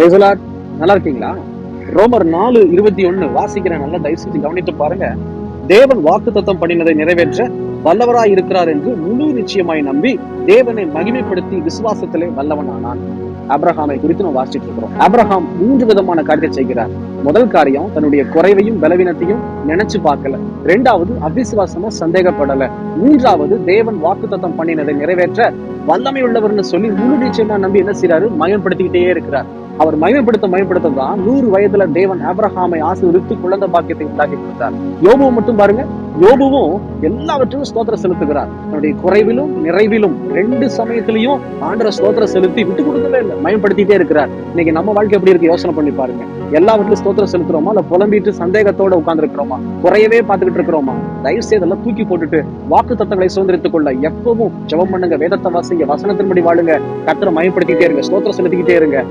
நல்லா இருக்கீங்களா? ரோமர் நாலு இருபத்தி ஒண்ணு வாசிக்கிற நல்லா தயவு செஞ்சு கவனித்து பாருங்க. தேவன் வாக்கு தத்தம் பண்ணினதை நிறைவேற்ற வல்லவராய் இருக்கிறார் என்று முழு நிச்சயமாய் நம்பி தேவனை மகிமைப்படுத்தி விசுவாசத்திலே வல்லவனானான். அப்ரஹாமை குறித்து நம்ம வாசிட்டு இருக்கிறோம். அப்ரஹாம் மூன்று விதமான காரியத்தை செய்கிறார். முதல் காரியம் தன்னுடைய குறைவையும் பலவீனத்தையும் நினைச்சு பார்க்கல. ரெண்டாவது அவிசுவாசமா சந்தேகப்படல. மூன்றாவது தேவன் வாக்கு தத்தம் பண்ணினதை நிறைவேற்ற வல்லமை உள்ளவர்னு சொல்லி முழு நிச்சயமா நம்பி என்ன செய்யறாரு மயன்படுத்திக்கிட்டே இருக்கிறார். அவர் மயமப்படுத்த மயப்படுத்த தான் நூறு வயதுல தேவன் ஆபிரஹாமை ஆசீர்வதித்து குழந்தை பாக்கியத்தை உண்டாக்கி கொடுத்தார். யோபுவை மட்டும் பாருங்க. யோபுவும் எல்லாவற்றிலும் ஸ்தோத்திர செலுத்துகிறார். தன்னுடைய குறைவிலும் நிறைவிலும் ரெண்டு சமயத்திலையும் ஆண்டரை ஸ்தோத்திரம் செலுத்தி விட்டு கொடுக்கவே இல்லை. மயப்படுத்திட்டே இருக்கிறார். இன்னைக்கு நம்ம வாழ்க்கை எப்படி இருக்கு? யோசனை பண்ணி பாருங்க. எல்லாவற்றிலும் ஸ்தோத்திரம் செலுத்துறோமா? இல்ல புலம்பிட்டு சந்தேகத்தோட உட்கார்ந்து இருக்கிறோமா குறையவே பார்த்துக்கிட்டு இருக்கிறோமா? தயவு செய்து எல்லாம் தூக்கி போட்டுட்டு வாக்கு தத்தங்களை சுதந்திரத்துக் கொள்ள எப்பவும் ஜெபம் பண்ணுங்க. வேதத்தை வாசிங்க. வசனத்தின்படி வாழுங்க. கத்திர மயப்படுத்திட்டே இருங்க. ஸ்தோத்திரம் செலுத்திக்கிட்டே இருங்க.